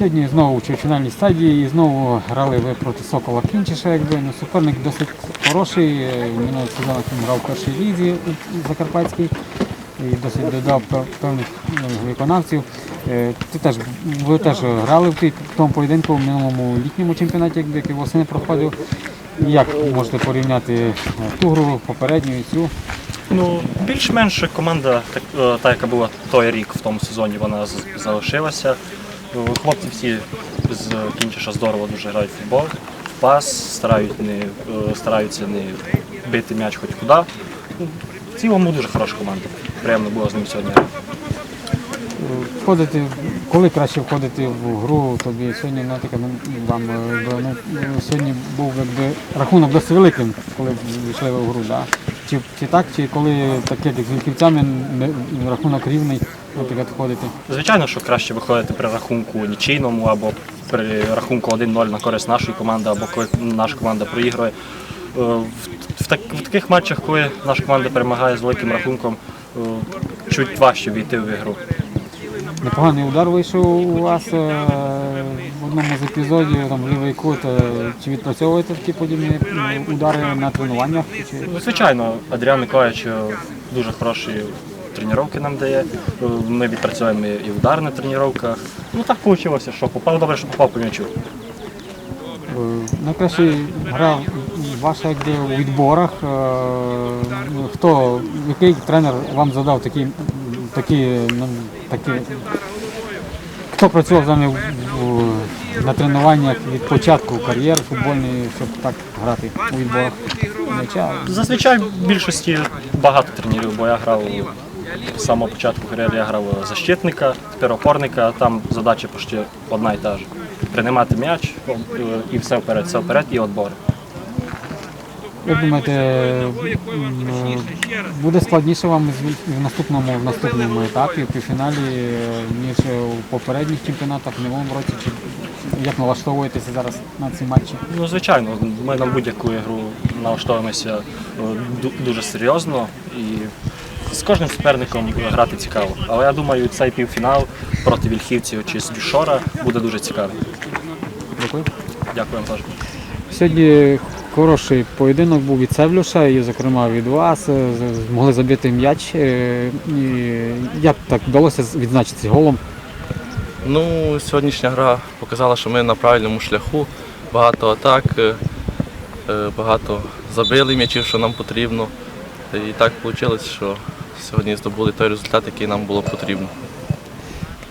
Сьогодні знову у фінальній стадії і знову грали ви проти Сокола Кінчиша, якби ну, суперник досить хороший. Е, Минулого сезону він грав в першій лізі у Закарпатській і досить додав певних ну, виконавців. Е, Ти теж, ви теж грали в тому поєдинку в минулому літньому чемпіонаті, який восени проходив. Як можете порівняти е, ту гру, попередню і цю? Ну, більш-менш команда, так, е, та, яка була той рік в тому сезоні, вона залишилася. Хлопці всі з Кінчиша здорово дуже грають в футбол, в пас, старають не, е, стараються не бити м'яч хоч куди. В цілому дуже хороша команда. Приємно було з ним сьогодні. Входити, коли краще входити в гру, тобі сьогодні ну, таке, ну, вам, е, ну, сьогодні був якби, рахунок досить великим, коли війшли в гру. Да? Чи, чи так, чи коли таке як з вінківцями рахунок рівний, наприклад, входити? Звичайно, що краще виходити при рахунку нічийному або при рахунку 1-0 на користь нашої команди, або коли наша команда проігрує. Е, В, в, так, в таких матчах, коли наша команда перемагає з великим рахунком, е, чуть важче війти в ігру. Непоганий удар вийшов у вас е, в одному з епізодів, там лівий кут. Чи відпрацьовуєте такі подібні удари на тренуваннях? Чи... Ну, звичайно, Адріан Миколаївич дуже хороші тренування нам дає. Е, Ми відпрацьовуємо і удар на тренуваннях. Ну так вийшло, що попав добре, що попав по м'ячу. Найкраще гра ваша якби у відборах. Е, ну, Хто, який тренер вам задав такі, такі, ну, такі хто працював з вами на тренуваннях від початку кар'єри футбольної, щоб так грати у відборах? Зазвичай в більшості багато тренерів, бо я грав з самого початку кар'єри, я грав защитника, тепер опорника, там задача почти одна і та ж. Приймати м'яч е, і все вперед, все вперед і отбори. Як думаєте, буде складніше вам в наступному, в наступному етапі, в півфіналі, е, ніж у попередніх чемпіонатах в минулому році? Чи як налаштовуєтеся зараз на ці матчі? Ну, звичайно, ми на будь-яку ігру налаштовуємося е, дуже серйозно і з кожним суперником грати цікаво. Але я думаю, цей півфінал проти вільхівців чи з Дюшора буде дуже цікавий. Дякую. Дякую вам теж. Сьогодні хороший поєдинок був від Севлюша і, зокрема, від вас. Е, Змогли забити м'яч. Е, і Як так вдалося відзначитися голом? Ну, сьогоднішня гра показала, що ми на правильному шляху. Багато атак, е, багато забили м'ячів, що нам потрібно. І так вийшло, що сьогодні здобули той результат, який нам було потрібно.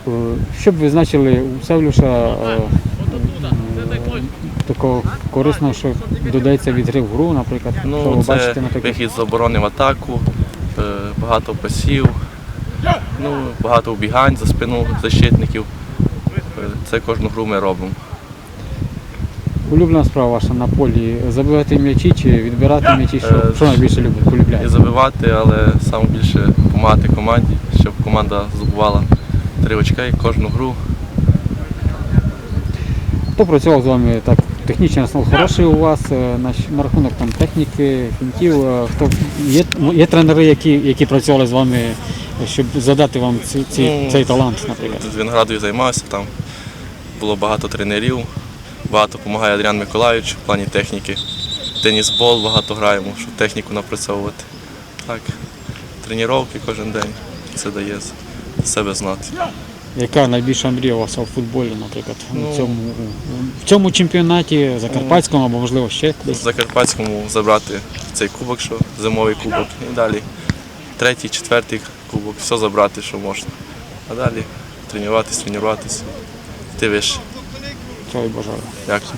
Е, Що б ви значили у Севлюша е, такого корисного, що додається від гри в гру, наприклад, що Ну, ви це бачите на таких? вихід з оборони в атаку, е, багато пасів, ну, багато убігань за спину защитників. Це кожну гру ми робимо. Улюблена справа ваша на полі забивати м'ячі чи відбирати м'ячі, що, Е, що найбільше любите, І забивати, але саме більше допомагати команді, щоб команда здобувала три очка і кожну гру. Хто працював з вами так? Технічний основ хороший у вас е, на, на рахунок там техніки, фінтів. е, Хто є, ну, є тренери, які, які працювали з вами, щоб задати вам ці, ці, Ну, цей талант, наприклад. З Віноградою займався, там було багато тренерів, багато допомагає Адріан Миколаївич в плані техніки. Тенісбол багато граємо, щоб техніку напрацьовувати. Так, тренування кожен день. Це дає себе знати. Яка найбільша мрія у вас у футболі, наприклад, Ну, в, цьому, в цьому чемпіонаті, закарпатському або можливо ще В? Закарпатському забрати цей кубок, що зимовий кубок. І далі третій, четвертий кубок, все забрати, що можна. А далі тренуватись, тренуватись, йти вище. Цього і бажаю. Дякую.